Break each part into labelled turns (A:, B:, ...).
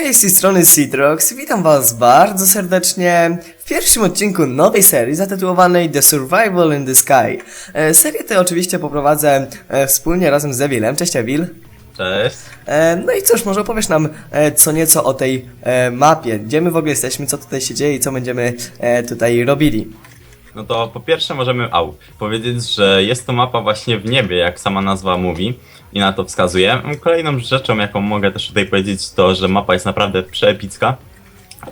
A: Hej, z tej strony Citrox, witam was bardzo serdecznie w pierwszym odcinku nowej serii zatytułowanej The Survival in the Sky. E, serię tę oczywiście poprowadzę e, wspólnie razem z Evilem. Cześć Evil.
B: Cześć.
A: E, no i cóż, może opowiesz nam e, co nieco o tej e, mapie, gdzie my w ogóle jesteśmy, co tutaj się dzieje i co będziemy e, tutaj robili.
B: No to po pierwsze możemy au, powiedzieć, że jest to mapa właśnie w niebie, jak sama nazwa mówi i na to wskazuje. Kolejną rzeczą, jaką mogę też tutaj powiedzieć, to, że mapa jest naprawdę przeepicka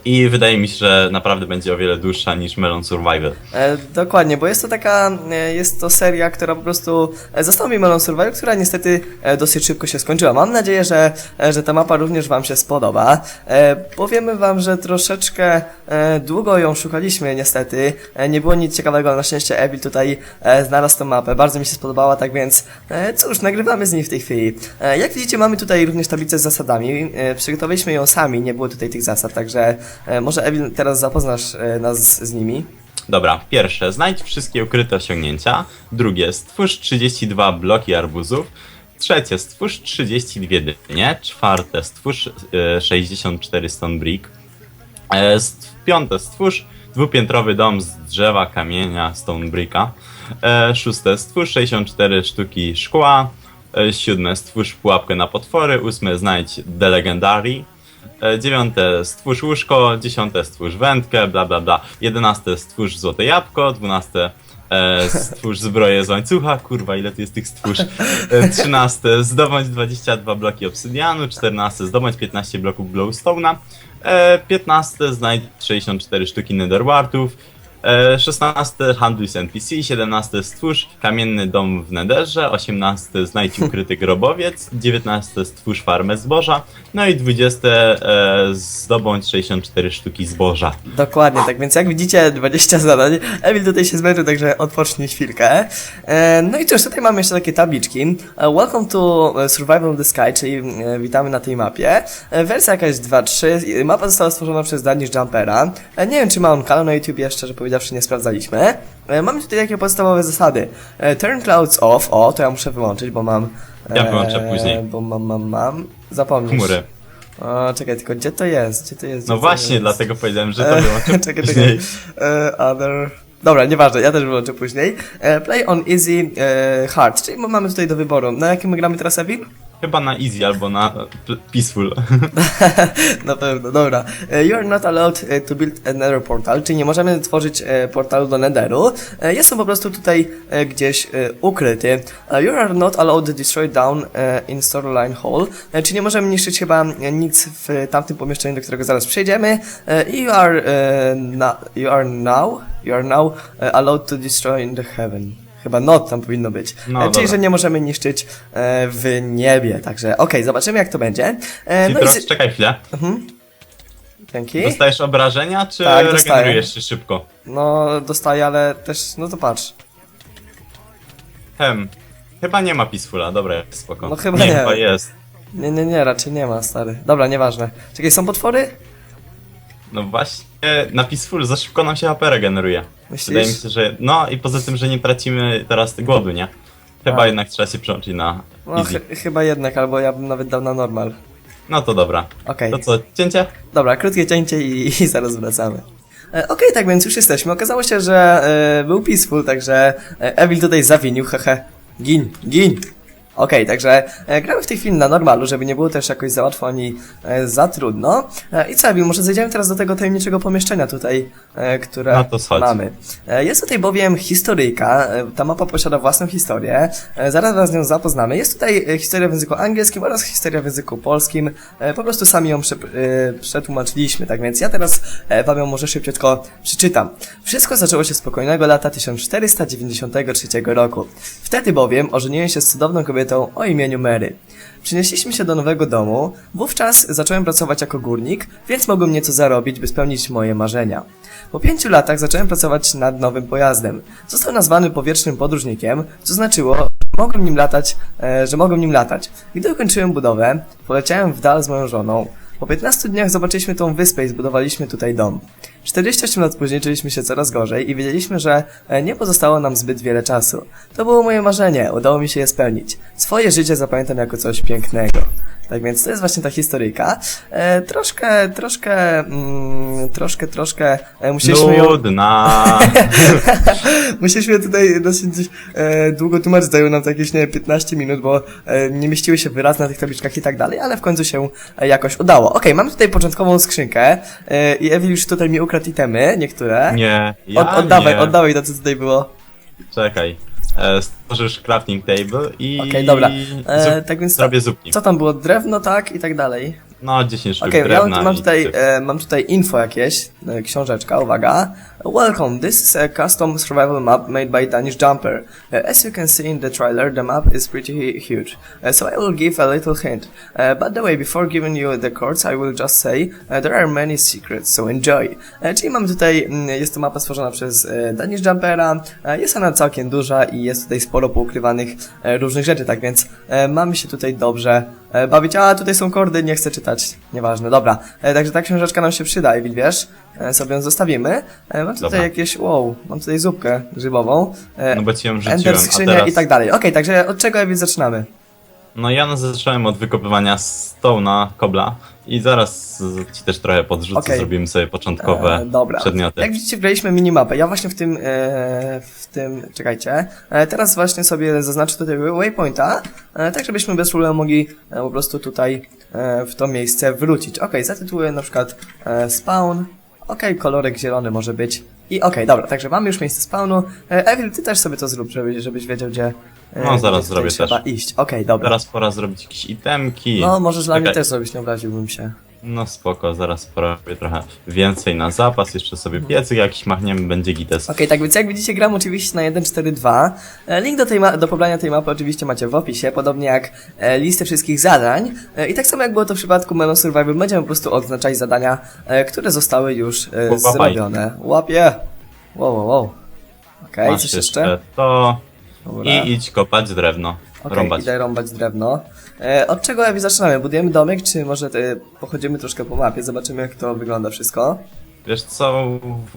B: i wydaje mi się, że naprawdę będzie o wiele dłuższa niż Melon Survival.
A: E, dokładnie, bo jest to taka, e, jest to seria, która po prostu e, mi Melon Survival, która niestety e, dosyć szybko się skończyła. Mam nadzieję, że, e, że ta mapa również Wam się spodoba. E, powiemy Wam, że troszeczkę e, długo ją szukaliśmy niestety. E, nie było nic ciekawego, na szczęście Evil tutaj e, znalazł tę mapę. Bardzo mi się spodobała, tak więc e, cóż, nagrywamy z niej w tej chwili. E, jak widzicie, mamy tutaj również tablicę z zasadami. E, przygotowaliśmy ją sami, nie było tutaj tych zasad, także e, może Evil teraz zapoznasz e, nas z nimi.
B: Dobra, pierwsze, znajdź wszystkie ukryte osiągnięcia. Drugie, stwórz 32 bloki arbuzów. Trzecie, stwórz 32 dynie. Czwarte, stwórz e, 64 stone brick. E, piąte, stwórz dwupiętrowy dom z drzewa, kamienia, stone bricka. E, szóste, stwórz 64 sztuki szkła. E, siódme, stwórz pułapkę na potwory. Ósme, znajdź The Legendary. E, Dziewiąte, stwórz łóżko, dziesiąte, stwórz wędkę, bla bla bla. Jedenaste, stwórz złote jabłko, dwunaste, e, stwórz zbroję z łańcucha, kurwa ile tu jest tych stwórz. E, Trzynaste, zdobądź 22 bloki obsydianu, czternaste, zdobądź 15 bloków glowstone'a, e, piętnaste, znajdź 64 sztuki netherwartów, 16 handluj z NPC, 17 stwórz kamienny dom w Nederze, 18 znajdź ukryty grobowiec, 19 stwórz farmę zboża, no i 20 e, zdobądź 64 sztuki zboża.
A: Dokładnie, tak więc jak widzicie 20 zadań, Emil tutaj się zmęczył, także odpocznij chwilkę. E, no i cóż, tutaj mamy jeszcze takie tabliczki. E, Welcome to e, Survival in the Sky, czyli e, witamy na tej mapie. E, wersja jakaś 2.3, mapa została stworzona przez Danish Jumpera. E, nie wiem czy ma on kanał na YouTube, jeszcze, że powiedziawszy nie sprawdzaliśmy. E, mamy tutaj takie podstawowe zasady. E, turn clouds off, o, to ja muszę wyłączyć, bo mam...
B: Ja wyłączę później.
A: Bo mam, mam, mam. Zapomnisz.
B: Chmury.
A: O, czekaj, tylko gdzie to jest? Gdzie to jest? Gdzie
B: No
A: to
B: właśnie,
A: jest?
B: dlatego powiedziałem, że to
A: E,
B: wyłączę
A: czekaj,
B: później.
A: czekaj. E, other... Dobra, nieważne, ja też wyłączę później. E, play on easy e, hard, czyli mamy tutaj do wyboru. Na jakim my gramy teraz, Evil?
B: Chyba na easy albo na e, peaceful.
A: Na pewno, dobra. E, You are not allowed e, to build a nether portal, czyli nie możemy tworzyć portalu do netheru. Jest on po prostu tutaj gdzieś ukryty. You are not allowed to destroy down in storyline hall, czyli nie możemy niszczyć chyba nic w tamtym pomieszczeniu, do którego zaraz przejdziemy. You are, you are now, you are now allowed to destroy in the heaven. Chyba not tam powinno być.
B: No,
A: e, czyli,
B: dobra.
A: że nie możemy niszczyć e, w niebie. Także okej, zobaczymy jak to będzie. E,
B: No
A: i z-
B: czekaj chwilę.
A: Dzięki.
B: Dostajesz obrażenia, czy
A: Tak, dostaję.
B: regenerujesz się szybko?
A: No, dostaję, ale też, no to patrz.
B: Hem. Chyba nie ma peacefula, dobra, jest spoko.
A: No chyba
B: nie.
A: nie.
B: Chyba jest.
A: Nie, nie, nie, raczej nie ma, stary. Dobra, nieważne. Czekaj, są potwory?
B: No właśnie, na Peaceful za szybko nam się HP regeneruje.
A: Myślisz?
B: Wydaje mi się, że. No i poza tym, że nie tracimy teraz głodu, nie? Chyba
A: A.
B: jednak trzeba się przełączyć na
A: No,
B: easy.
A: ch chyba jednak, albo ja bym nawet dał na normal.
B: No to dobra.
A: Okej.
B: To co, cięcie?
A: Dobra, krótkie cięcie i, i zaraz wracamy. E, Okej, tak więc już jesteśmy. Okazało się, że e, był peaceful, także e, Evil tutaj zawinił, hehe. Gin, gin. Okej, także e, gramy w tej chwili na normalu, żeby nie było też jakoś za łatwo ani e, za trudno. E, I co, Evil, może zejdziemy teraz do tego tajemniczego pomieszczenia tutaj, e, które
B: No to schodź.
A: mamy. E, jest tutaj bowiem historyjka, e, ta mapa posiada własną historię, e, zaraz was z nią zapoznamy. Jest tutaj e, historia w języku angielskim oraz historia w języku polskim, e, po prostu sami ją prze, e, przetłumaczyliśmy, tak więc ja teraz e, wam ją może szybciutko przeczytam. Wszystko zaczęło się spokojnego lata 1493 roku. Wtedy bowiem ożeniłem się z cudowną kobietą o imieniu Mary. Przenieśliśmy się do nowego domu, wówczas zacząłem pracować jako górnik, więc mogłem nieco zarobić, by spełnić moje marzenia. Po pięciu latach zacząłem pracować nad nowym pojazdem. Został nazwany powietrznym podróżnikiem, co znaczyło, mogłem nim latać, e, że mogłem nim latać. Gdy ukończyłem budowę, poleciałem w dal z moją żoną. Po 15 dniach zobaczyliśmy tą wyspę i zbudowaliśmy tutaj dom. 48 lat później czuliśmy się coraz gorzej i wiedzieliśmy, że e, nie pozostało nam zbyt wiele czasu. To było moje marzenie, udało mi się je spełnić. Swoje życie zapamiętam jako coś pięknego. Tak więc to jest właśnie ta historyjka. E, troszkę, troszkę, mm, troszkę, troszkę e, musieliśmy ją,
B: Nudna.
A: musieliśmy tutaj dosyć e, długo tłumaczyć, zajęło nam to jakieś, nie wiem, 15 minut, bo e, nie mieściły się wyrazy na tych tabliczkach i tak dalej, ale w końcu się e, jakoś udało. Okej, mam tutaj początkową skrzynkę e, i Evil już tutaj mi ukradł itemy, niektóre.
B: Nie, ja
A: Od, oddawaj,
B: nie.
A: oddawaj to, co tutaj było.
B: Czekaj. E, stworzysz crafting table i...
A: Okej, dobra. E, tak więc
B: Zrobię zupki.
A: Co tam było? Drewno, tak? I tak dalej.
B: No, 10 sztuk
A: ja
B: drewna
A: mam, mam tutaj, e, mam tutaj info jakieś, e, książeczka, uwaga. Welcome, this is a custom survival map made by Danish Jumper. Uh, as you can see in the trailer, the map is pretty hu- huge, uh, so I will give a little hint. Uh, by the way, before giving you the chords, I will just say, uh, there are many secrets, so enjoy. E, czyli mamy tutaj, mm, jest to mapa stworzona przez e, Danish Jumpera, e, jest ona całkiem duża i jest tutaj sporo poukrywanych e, różnych rzeczy, tak więc e, mamy się tutaj dobrze e, bawić. A, tutaj są kordy, nie chcę czytać, nieważne, dobra. E, także ta książeczka nam się przyda, Emil, wiesz? E, sobie ją zostawimy. E, mam tutaj
B: Dobra.
A: jakieś, wow, mam tutaj zupkę grzybową. E,
B: No bo ci ją
A: Ender
B: a
A: skrzynia
B: teraz...
A: i tak dalej. Okej, także od czego, Emil, zaczynamy?
B: No ja zacząłem od wykopywania stołna, kobla i zaraz ci też trochę podrzucę,
A: Okej.
B: zrobimy sobie początkowe
A: E, dobra.
B: przedmioty.
A: Jak widzicie, wgraliśmy minimapę. Ja właśnie w tym, e, w tym, czekajcie. E, teraz właśnie sobie zaznaczę tutaj waypointa, e, tak żebyśmy bez problemu mogli e, po prostu tutaj e, w to miejsce wrócić. Okej, zatytułuję na przykład e, spawn. Okej, kolorek zielony może być. I okej, dobra, także mamy już miejsce spawnu. E, Evil, ty też sobie to zrób, żebyś, żebyś wiedział, gdzie, e,
B: No, zaraz
A: gdzie
B: zrobię
A: trzeba
B: też.
A: iść. Okej, dobra.
B: Teraz pora zrobić jakieś itemki.
A: No, możesz dla mnie
B: Czekaj.
A: też zrobić, nie obraziłbym się.
B: No spoko, zaraz porobię trochę więcej na zapas, jeszcze sobie piecyk jakiś machniemy, będzie gites.
A: Okej, tak więc jak widzicie, gram oczywiście na 1.4.2. E, Link do, tej ma- do pobrania tej mapy oczywiście macie w opisie, podobnie jak e, listę wszystkich zadań. E, I tak samo jak było to w przypadku Melon Survivor, będziemy po prostu odznaczać zadania, e, które zostały już e,
B: Łapaj.
A: zrobione. Łapie! Wow, wow, wow. Okej,
B: Masz
A: coś jeszcze?
B: to
A: Dobra.
B: i idź kopać drewno,
A: Okej,
B: rąbać.
A: idę rąbać drewno. E, od czego Ewi zaczynamy? Budujemy domek, czy może e, pochodzimy troszkę po mapie, zobaczymy jak to wygląda wszystko.
B: Wiesz co,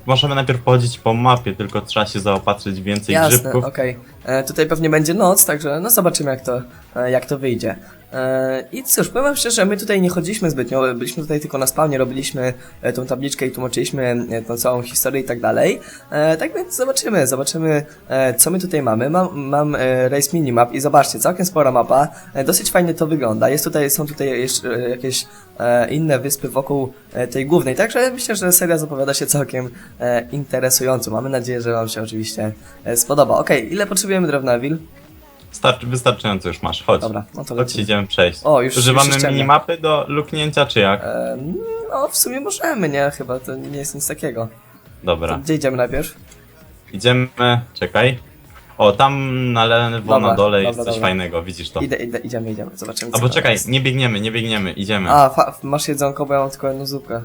B: możemy najpierw pochodzić po mapie, tylko trzeba się zaopatrzyć w więcej
A: Jasne,
B: grzybków.
A: okej. E, Tutaj pewnie będzie noc, także no zobaczymy jak to, e, jak to wyjdzie. E, I cóż, powiem szczerze, my tutaj nie chodziliśmy zbytnio, byliśmy tutaj tylko na spawnie, robiliśmy e, tą tabliczkę i tłumaczyliśmy e, tą całą historię i tak dalej. Tak więc zobaczymy, zobaczymy co my tutaj mamy. Mam, mam race minimap i zobaczcie, całkiem spora mapa, dosyć fajnie to wygląda. Jest tutaj, są tutaj jeszcze jakieś inne wyspy wokół tej głównej, także myślę, że seria zapowiada się całkiem interesująco. Mamy nadzieję, że wam się oczywiście spodoba. Okej, ile potrzebujemy drewna, Will?
B: Starczy, wystarczająco już masz, chodź.
A: Dobra, no to
B: Chodź,
A: lecimy.
B: idziemy przejść.
A: O, już-
B: Używamy
A: już ściemnia.
B: minimapy do luknięcia, czy jak?
A: E, no, w sumie możemy, nie? Chyba to nie jest nic takiego. To
B: Dobra.
A: gdzie idziemy najpierw?
B: Idziemy, czekaj. O, tam na lewo,
A: Dobra,
B: na dole
A: dobra,
B: jest coś
A: dobra.
B: fajnego, widzisz to.
A: Idę, idę, idziemy, idziemy, zobaczymy. co
B: Albo
A: tam
B: czekaj,
A: jest.
B: nie biegniemy, nie biegniemy, idziemy.
A: A, fa- masz jedzonko, bo ja mam tylko jedną zupkę.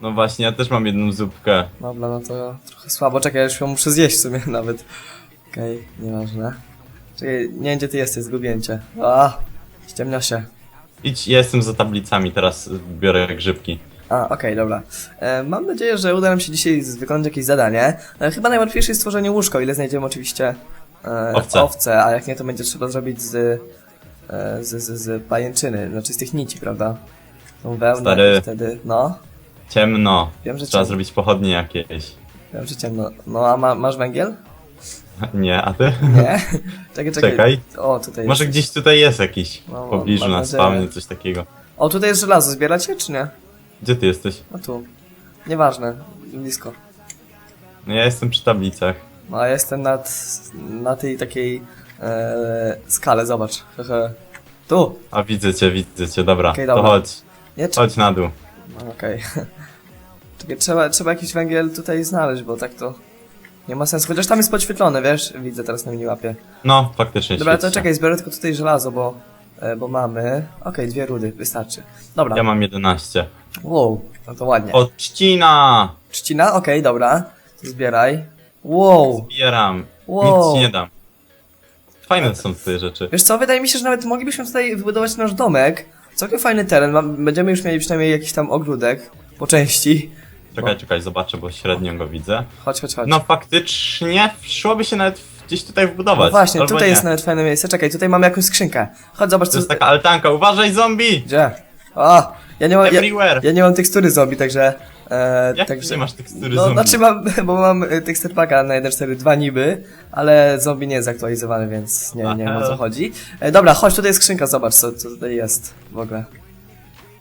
B: No właśnie, ja też mam jedną zupkę.
A: Dobra, no to trochę słabo. Czekaj, ja już ją muszę zjeść w sumie nawet. Okej, nieważne. Czekaj, nie wiem gdzie ty jesteś, zgubiłem cię. A, ściemnia się.
B: Idź, ja jestem za tablicami, teraz biorę grzybki.
A: A, okej, dobra. E, mam nadzieję, że uda nam się dzisiaj z- wykonać jakieś zadanie. E, chyba najłatwiejsze jest stworzenie łóżka, o ile znajdziemy oczywiście e,
B: Owce.
A: owce, a jak nie, to będzie trzeba zrobić z, e, z, z, z pajęczyny, znaczy z tych nici, prawda? Tą wełnę
B: Stary.
A: i wtedy, no,
B: Ciemno.
A: wiem, że
B: Trzeba
A: ciemno.
B: zrobić pochodnie jakieś.
A: Wiem, że ciemno. No, a ma, masz węgiel?
B: Nie, a ty?
A: Nie? czekaj, czekaj.
B: Czekaj.
A: O, tutaj
B: Może
A: jest.
B: gdzieś tutaj jest jakiś
A: No,
B: w pobliżu na
A: nadzieję.
B: spawnie, coś takiego.
A: O, tutaj jest żelazo, zbieracie czy nie?
B: Gdzie ty jesteś?
A: No tu. Nieważne, blisko.
B: No ja jestem przy tablicach.
A: No, ja jestem nad, na tej takiej e, skale, zobacz. Hehe. Tu!
B: A widzę cię, widzę cię, dobra.
A: Okej,
B: to
A: dobra.
B: chodź,
A: Nie, czy...
B: chodź na dół.
A: No, Okej. Czekaj, trzeba, trzeba jakiś węgiel tutaj znaleźć, bo tak to nie ma sensu. Chociaż tam jest podświetlone, wiesz? Widzę teraz na minimapie.
B: No, faktycznie
A: Dobra, to
B: świeci.
A: czekaj, zbiorę tylko tutaj żelazo, bo, e, bo mamy... Okej, dwie rudy, wystarczy. Dobra.
B: Ja mam 11.
A: Wow, no to ładnie.
B: O, trzcina!
A: Trzcina? Okej, dobra. Zbieraj. Wow.
B: Zbieram.
A: Wow.
B: Nic ci nie dam. Fajne są te rzeczy.
A: Wiesz co, wydaje mi się, że nawet moglibyśmy tutaj wybudować nasz domek. Całkiem fajny teren, mam, będziemy już mieli przynajmniej jakiś tam ogródek. Po części.
B: Czekaj, czekaj, zobaczę, bo średnio go widzę.
A: Chodź, chodź, chodź.
B: No faktycznie, szłoby się nawet w gdzieś tutaj wbudować.
A: No właśnie,
B: albo
A: tutaj
B: nie.
A: jest nawet fajne miejsce. Czekaj, tutaj mamy jakąś skrzynkę. Chodź, zobacz
B: To
A: co...
B: jest taka altanka, uważaj zombie!
A: Gdzie? O! Ja nie mam... Ja,
B: Everywhere!
A: ja nie mam tekstury zombie, także... E,
B: Jak
A: także...
B: nie masz tekstury
A: No,
B: zombie?
A: znaczy mam, bo mam y, tekstur paka na 1.4.2 niby, ale zombie nie jest aktualizowany, więc nie, nie wiem o co
B: Aha.
A: chodzi. E, dobra, chodź, tutaj jest skrzynka, zobacz co, co tutaj jest w ogóle.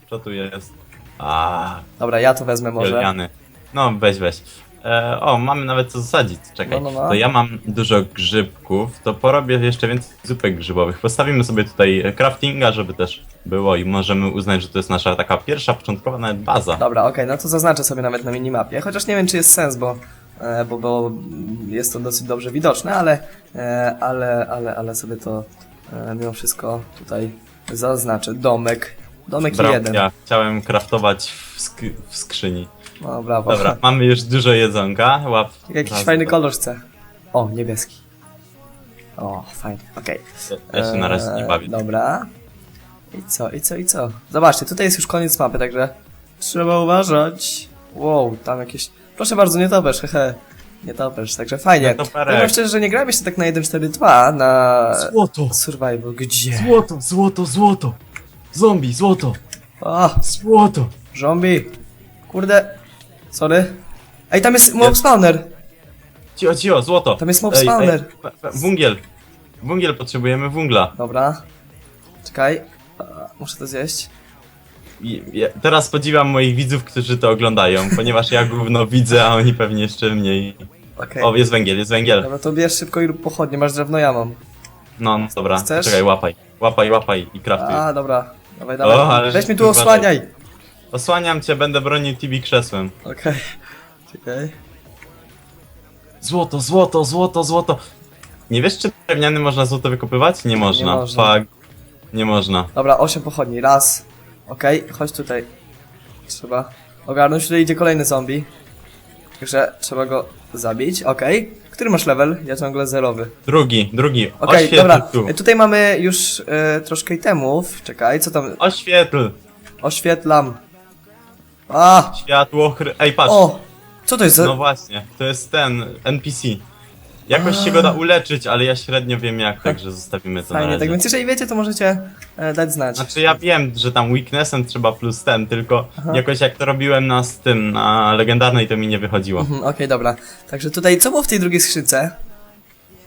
B: Co tu jest? A,
A: Dobra, ja to wezmę może.
B: Wielbiany. No, weź, weź. E, o, mamy nawet co zasadzić, czekaj.
A: No, no, no.
B: To ja mam dużo grzybków, to porobię jeszcze więcej zupek grzybowych. Postawimy sobie tutaj e, craftinga, żeby też było i możemy uznać, że to jest nasza taka pierwsza, początkowa nawet baza.
A: Dobra, okej, no to zaznaczę sobie nawet na minimapie, chociaż nie wiem czy jest sens, bo, e, bo, bo jest to dosyć dobrze widoczne, ale, e, ale, ale, ale sobie to e, mimo wszystko tutaj zaznaczę. Domek, domek
B: Brawo,
A: jeden.
B: ja chciałem craftować w, sk w skrzyni.
A: No brawo.
B: Dobra, mamy już dużo jedzonka. Łap.
A: Jakiś
B: raz,
A: fajny
B: dwa.
A: kolor chcę. O, niebieski. O, fajnie, okej.
B: Ja się na razie nie
A: Eee,
B: bawię.
A: Dobra. I co, i co, i co? Zobaczcie, tutaj jest już koniec mapy, także trzeba uważać. Wow, tam jakieś... Proszę bardzo, nie topesz, hehe. Nie topesz, także fajnie.
B: Nie toperek.
A: Powiem szczerze, że nie grałem jeszcze tak na 1.4.2 na
C: Złoto!
A: Survival. Gdzie?
C: Złoto, złoto, złoto! Zombie, złoto!
A: O,
C: Złoto!
A: zombie. Kurde. Sorry. Ej, tam jest mob spawner.
B: Cio, cio, złoto.
A: Tam jest mob
B: Ej,
A: spawner.
B: ej, pe- pe- Wungiel. Wungiel, potrzebujemy wungla.
A: Dobra. Czekaj. A, Muszę to zjeść.
B: I, ja, teraz podziwiam moich widzów, którzy to oglądają, ponieważ ja gówno widzę, a oni pewnie jeszcze mniej.
A: Okej.
B: O, jest węgiel, jest węgiel.
A: Dobra, to bierz szybko i rób pochodnie, masz drewno, ja mam.
B: No, no dobra,
A: Chcesz?
B: czekaj, łapaj. Łapaj, łapaj i craftuj.
A: A, dobra. Dawaj, dawaj.
B: O, ale
A: Weź mi
B: tu uważaj.
A: osłaniaj.
B: Osłaniam cię, będę bronił Tibi krzesłem.
A: Okej. Czekaj.
C: Złoto, złoto, złoto, złoto!
B: Nie wiesz, czy drewniany można złoto wykopywać? Nie można.
A: można.
B: Fuck. Nie można.
A: Dobra, 8 pochodni. Raz. Okej, chodź tutaj. Trzeba ogarnąć. Tutaj idzie kolejny zombie. Także trzeba go zabić. Okej. Który masz level? Ja ciągle zerowy.
B: Drugi, drugi.
A: Okej,
B: Oświetl
A: dobra.
B: tu.
A: E, Tutaj mamy już e, troszkę itemów. Czekaj, co tam?
B: Oświetl.
A: Oświetlam. A!
B: Światło chry... Ej, patrz.
A: O! Co to jest za...
B: No właśnie, to jest ten NPC. Jakoś się go da uleczyć, ale ja średnio wiem jak, także zostawimy to na
A: Fajnie,
B: razie.
A: tak więc jeżeli wiecie, to możecie e, dać znać.
B: Znaczy ja wiem, że tam weaknessem trzeba plus ten, tylko
A: Aha.
B: jakoś jak to robiłem na z tym, na legendarnej to mi nie wychodziło.
A: Mhm, Okej, dobra. Także tutaj, co było w tej drugiej skrzynce?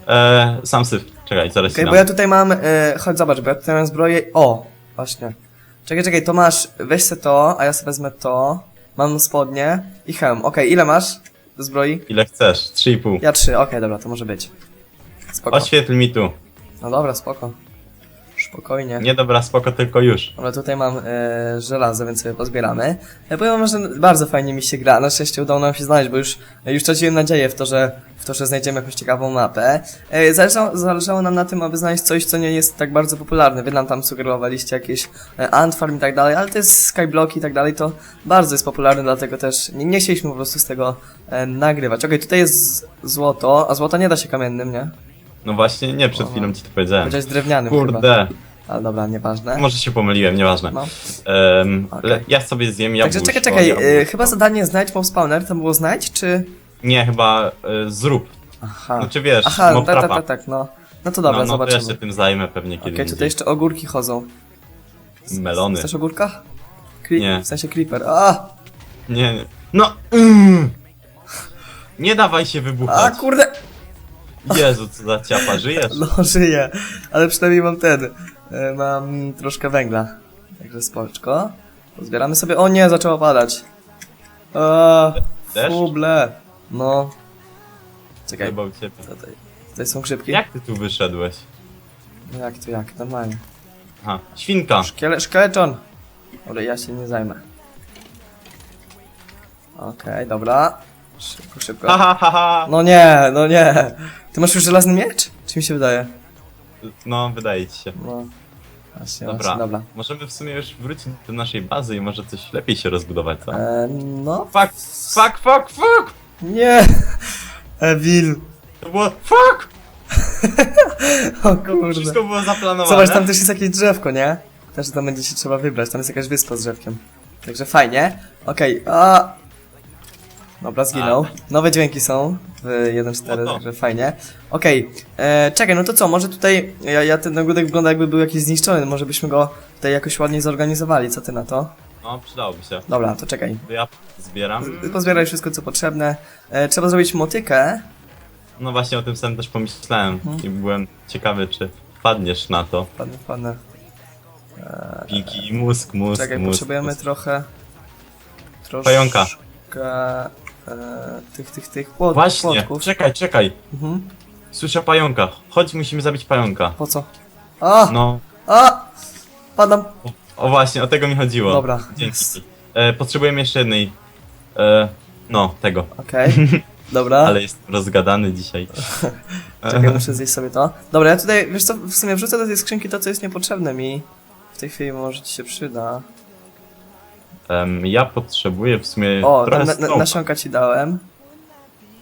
B: Eee, sam syf. Czekaj, zaraz
A: Okej,
B: ci
A: bo ja tutaj mam, e, chodź zobacz, bo ja tutaj mam zbroję, o, właśnie. Czekaj, czekaj, to masz, weź se to, a ja sobie wezmę to, mam spodnie i hełm. Okej, ile masz do zbroi?
B: Ile chcesz? 3,5.
A: Ja trzy, okej, dobra, to może być. Spoko.
B: Oświetl mi tu.
A: No dobra, spoko. Spokojnie.
B: Nie dobra, spoko, tylko już.
A: Dobra, tutaj mam e, żelazo, więc sobie pozbieramy. Ja powiem wam, że bardzo fajnie mi się gra. Na szczęście udało nam się znaleźć, bo już, e, już traciłem nadzieję w to, że, w to, że znajdziemy jakąś ciekawą mapę. E, zależało, zależało nam na tym, aby znaleźć coś, co nie jest tak bardzo popularne. Wy nam tam sugerowaliście jakieś e, Antfarm i tak dalej, ale to jest Skyblock i tak dalej, to bardzo jest popularne, dlatego też nie, nie chcieliśmy po prostu z tego e, nagrywać. Okej, tutaj jest złoto, a złota nie da się kamiennym, nie?
B: No właśnie, nie, przed chwilą ci to powiedziałem.
A: Powiedziałeś drewnianym chyba.
B: Kurde,
A: Ale dobra, nieważne.
B: może się pomyliłem, nieważne.
A: No. Okej.
B: Ja sobie zjem jabłuszko.
A: Także czekaj, czekaj,
B: jabłuszko.
A: e, chyba zadanie znajdź mob spawner, to było znajdź, czy...
B: Nie, chyba e, zrób.
A: Aha.
B: Znaczy wiesz,
A: Aha,
B: mob
A: tak, tak, tak, tak, no. No to dobra,
B: no, no to ja
A: zobaczymy.
B: się tym zajmę pewnie
A: Okej, tutaj jeszcze ogórki chodzą.
B: Melony.
A: Chcesz ogórka?
B: Nie.
A: W sensie creeper. A!
B: Nie, nie. No! Mm. Nie dawaj się
A: A
B: wybuchać.
A: kurde!
B: Jezu, co za ciapa, żyjesz?
A: No żyję. Ale przynajmniej mam ten. e, Mam troszkę węgla. Także spoczko. Pozbieramy sobie. O nie, zaczęło padać. A,
B: Deszcz?
A: fuble. No. Czekaj,
B: Chyba u ciebie.
A: tutaj, tutaj są grzybki.
B: Jak ty tu wyszedłeś?
A: No jak to jak? Normalnie.
B: Aha, świnka.
A: Szkiele, szkieleton! Ale ja się nie zajmę. Okej, dobra. Szybko, szybko.
B: Ha, ha, ha, ha.
A: No nie, no nie. Ty masz już żelazny miecz? Czy mi się wydaje?
B: No, wydaje ci się.
A: No. Właśnie,
B: Dobra.
A: właśnie, dobra.
B: Możemy w sumie już wrócić do naszej bazy i może coś lepiej się rozbudować, co?
A: E, no.
B: Fuck, fuck, fuck, fuck!
A: Nie! Evil!
B: To było fuck!
A: O
B: To
A: kurde.
B: wszystko było zaplanowane.
A: Zobacz, tam też jest jakieś drzewko, nie? Też tam będzie się trzeba wybrać, tam jest jakaś wyspa z drzewkiem. Także fajnie. Okej, a... Dobra, zginął. Nowe dźwięki są w 1.4,
B: No to.
A: także fajnie. Okej, e, czekaj, no to co, może tutaj, ja, ja ten ogródek wygląda jakby był jakiś zniszczony, może byśmy go tutaj jakoś ładniej zorganizowali, co ty na to?
B: No, przydałoby się.
A: Dobra, to czekaj.
B: To ja zbieram.
A: Pozbieraj wszystko, co potrzebne. E, trzeba zrobić motykę.
B: No właśnie o tym samym też pomyślałem
A: Mhm.
B: i byłem ciekawy, czy wpadniesz na to.
A: Wpadnę, wpadnę.
B: Pinki, mózg, mózg,
A: Czekaj,
B: mózg.
A: potrzebujemy
B: mózg.
A: trochę... Troszkę...
B: Pająka.
A: E, tych, tych, tych płot,
B: Właśnie,
A: płotków.
B: czekaj, czekaj.
A: Mhm.
B: Słyszę pająka. Chodź, musimy zabić pająka.
A: Po co? A!
B: No,
A: A! Padam.
B: o, o właśnie, o tego mi chodziło.
A: Dobra.
B: Dzięki. E, potrzebujemy jeszcze jednej. E, no, tego.
A: Okej. Dobra.
B: Ale jest rozgadany dzisiaj.
A: Czekaj, muszę zjeść sobie to. Dobra, ja tutaj, wiesz co, w sumie wrzucę do tej skrzynki to, co jest niepotrzebne mi. W tej chwili może ci się przyda.
B: Em, ja potrzebuję w sumie
A: O,
B: trochę
A: na, na,
B: stołu.
A: nasionka ci dałem.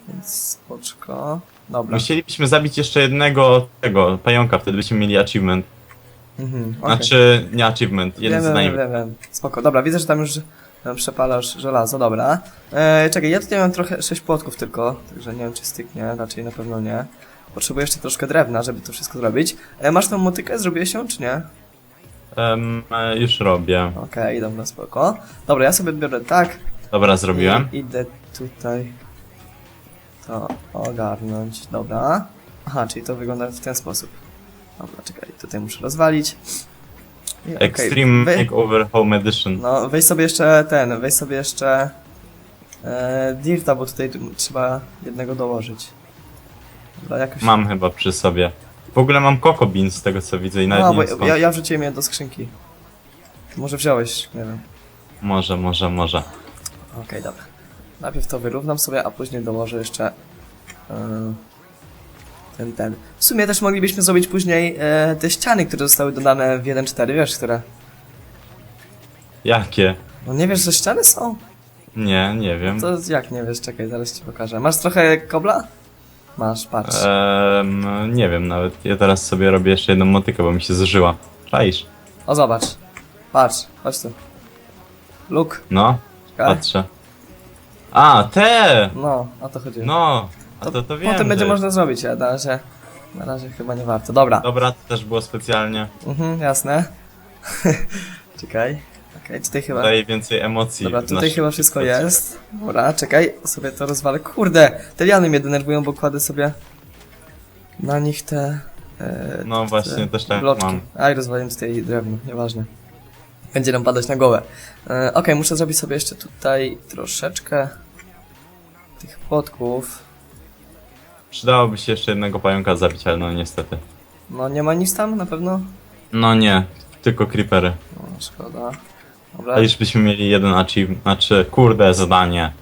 A: Więc spoczko. Dobra.
B: Musielibyśmy zabić jeszcze jednego tego pająka, wtedy byśmy mieli achievement.
A: Mhm, okej.
B: Znaczy, nie achievement, jeden
A: wiem,
B: z
A: wiem, wiem, wiem. Spoko, dobra, widzę, że tam już e, przepalasz żelazo, dobra. E, czekaj, ja tutaj mam trochę, sześć płotków tylko, także nie wiem, czy styknie, raczej na pewno nie. Potrzebuję jeszcze troszkę drewna, żeby to wszystko zrobić. E, masz tą motykę, zrobiłeś ją, czy nie?
B: Em, e, już robię.
A: Okej, dobra, spoko. Dobra, ja sobie biorę tak.
B: Dobra, zrobiłem.
A: I idę tutaj to ogarnąć, dobra. Aha, czyli to wygląda w ten sposób. Dobra, czekaj, tutaj muszę rozwalić. I, okej,
B: Extreme
A: wy-
B: Makeover Home Edition.
A: No, weź sobie jeszcze ten, weź sobie jeszcze e, Dirta, bo tutaj tu trzeba jednego dołożyć. Dobra, jakoś...
B: Mam chyba przy sobie. W ogóle mam Coco Beans z tego co widzę i nawet
A: No,
B: nie
A: bo
B: wiem skąd.
A: ja, ja wrzuciłem je do skrzynki. Może wziąłeś, nie wiem.
B: Może, może, może.
A: Okej, dobra. Najpierw to wyrównam sobie, a później dołożę jeszcze e, ten, ten. W sumie też moglibyśmy zrobić później e, te ściany, które zostały dodane w 1.4, wiesz, które...
B: Jakie?
A: No nie wiesz, że ściany są?
B: Nie, nie wiem.
A: To jak nie wiesz, czekaj, zaraz ci pokażę. Masz trochę kobla? Masz, patrz.
B: Em, nie wiem nawet. Ja teraz sobie robię jeszcze jedną motykę, bo mi się zużyła. Czaisz?
A: O, zobacz. Patrz, chodź tu. Luk.
B: No,
A: czekaj.
B: patrzę. A, te!
A: No, o to chodziło.
B: No, a to to wiem.
A: Potem będzie
B: że-
A: można zrobić, a na razie, na razie chyba nie warto. Dobra.
B: Dobra, to też było specjalnie.
A: Mhm, jasne. czekaj. Okej, tutaj chyba...
B: Daje więcej emocji.
A: Dobra, tutaj chyba wszystko jest. Dobra, czekaj, sobie to rozwalę. Kurde, te liany mnie denerwują, bo kładę sobie na nich te... E,
B: No właśnie, też tak
A: bloczki.
B: mam.
A: Aj, rozwaliłem tutaj drewno, nieważne. Będzie nam padać na głowę. E, Okej, muszę zrobić sobie jeszcze tutaj troszeczkę tych płotków.
B: Przydałoby się jeszcze jednego pająka zabić, ale no niestety.
A: No nie ma nic tam na pewno?
B: No nie, tylko creepery.
A: No, szkoda. Dobra,
B: A już byśmy mieli jeden achievement, znaczy kurde zadanie.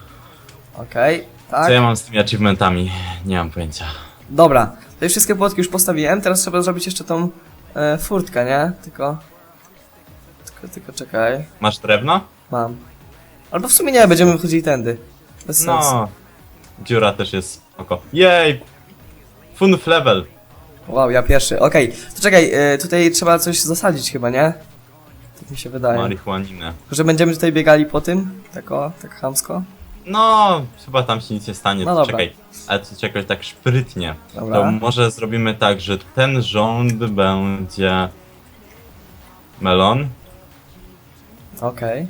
A: okej,
B: Co
A: tak.
B: ja mam z tymi achievementami? Nie mam pojęcia.
A: Dobra, tutaj wszystkie płotki już postawiłem, teraz trzeba zrobić jeszcze tą e, furtkę, nie? Tylko... Tylko, tylko czekaj.
B: Masz drewno?
A: Mam. Albo w sumie nie, będziemy wychodzili tędy. Bez sensu.
B: No. Dziura też jest spoko. Jej! Funf level.
A: Wow, ja pierwszy. Okej, to czekaj, e, tutaj trzeba coś zasadzić chyba, nie? Tak mi się wydaje.
B: Marihuaninę.
A: Że będziemy tutaj biegali po tym? Tak o, tak chamsko?
B: No, chyba tam się nic nie stanie.
A: No
B: to
A: dobra.
B: czekaj. Ale to czekaj tak szprytnie. To
A: Dobra.
B: może zrobimy tak, że ten rząd będzie melon.
A: Okej,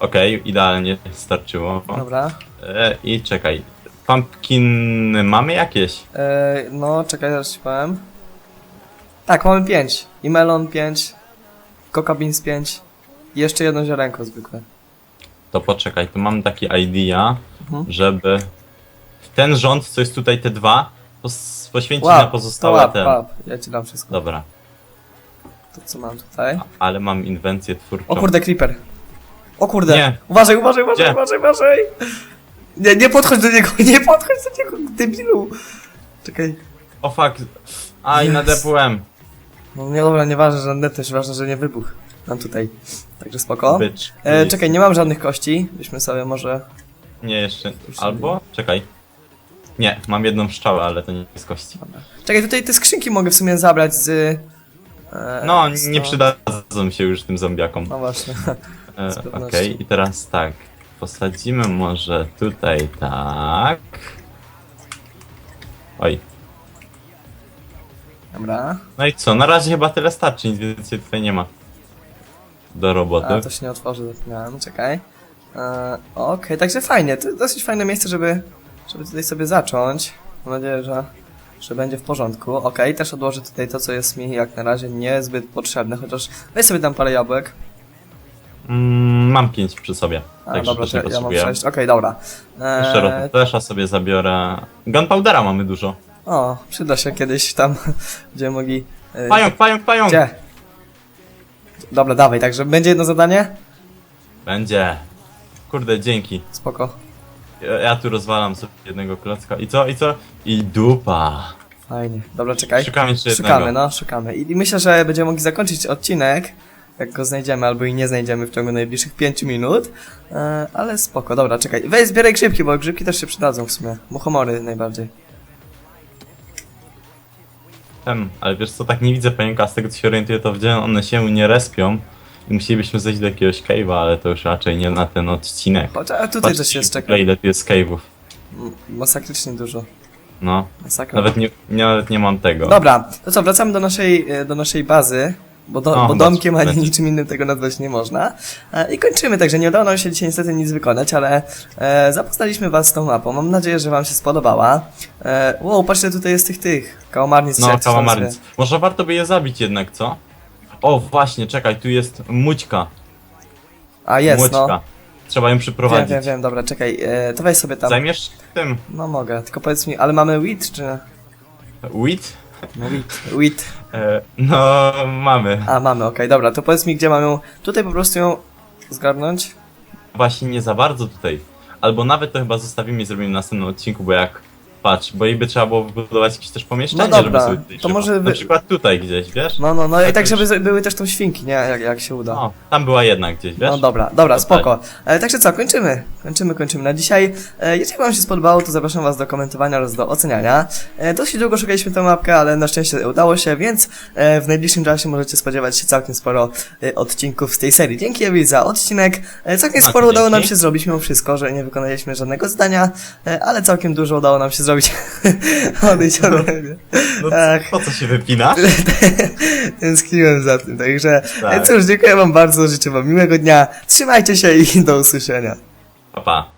B: Okej, idealnie starczyło.
A: dobra.
B: E, I czekaj. Pumpkiny mamy jakieś?
A: E, no, czekaj, zaraz ci powiem. Tak, mamy pięć. I melon pięć. Coca Beans pięć. I jeszcze jedno ziarenko zwykłe.
B: To poczekaj, tu mam taki idea,
A: Mhm.
B: żeby ten rząd, co jest tutaj te dwa, pos- poświęcić na pozostałe
A: łap,
B: te.
A: łap. Ja ci dam wszystko.
B: Dobra,
A: To co mam tutaj.
B: ale mam inwencję twórczą.
A: O kurde, creeper. O kurde.
B: Nie.
A: Uważaj, uważaj, uważaj,
B: Gdzie?
A: uważaj, uważaj. Nie, nie podchodź do niego, nie podchodź do niego, debilu. Czekaj.
B: O fuck. Aj,
A: Yes.
B: nadepłem.
A: No nie, dobra, nieważne, że net też ważne, że nie wybuch nam tutaj. Także spoko.
B: Bitch.
A: E,
B: please.
A: czekaj, nie mam żadnych kości. Byśmy sobie może...
B: Nie, jeszcze. Albo? Czekaj. Nie, mam jedną pszczołę, ale to nie jest kości.
A: Czekaj, tutaj te skrzynki mogę w sumie zabrać z... E,
B: No,
A: z
B: nie przydadzą się już tym zombiakom.
A: No właśnie.
B: E,
A: z pewnością.
B: Okej, i teraz tak. posadzimy może tutaj tak. Oj.
A: Dobra.
B: No i co, na razie chyba tyle starczy, nic więcej tutaj nie ma. Do roboty.
A: A, to się nie otworzy, zapomniałem, czekaj. E, Okej, także fajnie, to dosyć fajne miejsce, żeby, żeby tutaj sobie zacząć. Mam nadzieję, że, że będzie w porządku. Okej, też odłożę tutaj to, co jest mi jak na razie niezbyt potrzebne, chociaż weź sobie tam parę jabłek.
B: Mm, mam pięć przy sobie,
A: A,
B: także
A: dobra,
B: też nie
A: to ja mam
B: potrzebuję.
A: sześć. Okej, dobra.
B: Jeszcze rototesza sobie zabiorę. Gunpowdera mamy dużo.
A: O, przyda się kiedyś tam, gdzie mogli... e,
B: Pająk, pająk, pająk!
A: Gdzie? Dobra, dawaj, także będzie jedno zadanie?
B: Będzie. Kurde, dzięki.
A: Spoko.
B: Ja, ja tu rozwalam sobie jednego klocka. I co, i co? I dupa.
A: Fajnie. Dobra, czekaj.
B: Szukam jeszcze jednego.
A: Szukamy, no, szukamy. I i myślę, że będziemy mogli zakończyć odcinek, jak go znajdziemy albo i nie znajdziemy w ciągu najbliższych 5 minut. E, ale spoko, dobra, czekaj. Weź zbieraj grzybki, bo grzybki też się przydadzą w sumie. Muchomory najbardziej.
B: Ale wiesz co, tak nie widzę pająka, z tego co się orientuję, to widziałem, one się nie respią. I musielibyśmy zejść do jakiegoś cave'a, ale to już raczej nie na ten odcinek.
A: Chodź, a tutaj
B: Patrzcie,
A: też jest, czekaj.
B: ile tu jest cave'ów.
A: M- Masakrycznie dużo.
B: No,
A: Masakra.
B: nawet nie, nie, nawet nie mam tego.
A: Dobra, to co, wracamy do naszej, e, do naszej bazy. Bo, do,
B: No,
A: bo domkiem ani niczym innym tego nazwać nie można. E, I kończymy, także nie udało nam się dzisiaj niestety nic wykonać, ale e, zapoznaliśmy was z tą mapą. Mam nadzieję, że wam się spodobała. E, wow, patrzcie, tutaj jest tych, tych, kałamarnic.
B: No, kałamarnic. Może warto by je zabić jednak, co? O, właśnie, czekaj, tu jest mućka.
A: A jest,
B: mućka.
A: no.
B: Trzeba ją
A: Wiem,
B: przyprowadzić.
A: wiem, wiem, dobra, czekaj, e, to weź sobie tam.
B: Zajmiesz tym?
A: No mogę, tylko powiedz mi, ale mamy wheat, czy...
B: Wheat?
A: No wheat, wheat.
B: E, no, mamy.
A: A, mamy, okej, dobra, to powiedz mi, gdzie mamy ją... Tutaj po prostu ją zgarnąć?
B: Właśnie nie za bardzo tutaj. Albo nawet to chyba zostawimy i zrobimy w następnym odcinku, bo jak. Patrz, bo jej by trzeba było wybudować jakieś też pomieszczenie,
A: No dobra,
B: żeby sobie tutaj
A: to może wy-
B: Na przykład tutaj gdzieś, wiesz?
A: No, no, no i
B: Tak
A: tak,
B: już-
A: żeby z- były też tą świnki, nie? Jak, jak się uda.
B: O, tam była jedna gdzieś, wiesz?
A: No dobra, dobra, spoko. E, także co, kończymy. Kończymy, kończymy na dzisiaj. E, jeżeli wam się spodobało, to zapraszam was do komentowania oraz do oceniania. E, dosyć długo szukaliśmy tę mapkę, ale na szczęście udało się, więc e, w najbliższym czasie możecie spodziewać się całkiem sporo e, odcinków z tej serii. Dzięki Ewi za odcinek. E, całkiem
B: No,
A: sporo udało nam
B: dzięki.
A: się zrobić mimo wszystko, że nie wykonaliśmy żadnego zdania, e, ale całkiem dużo udało nam się zrobić. Odejdź ode mnie.
B: No
A: Ach.
B: co, po co się wypina?
A: Tęskniłem za tym, także
B: Tak.
A: e, cóż, dziękuję wam bardzo, życzę wam miłego dnia, trzymajcie się i do usłyszenia.
B: Pa, pa.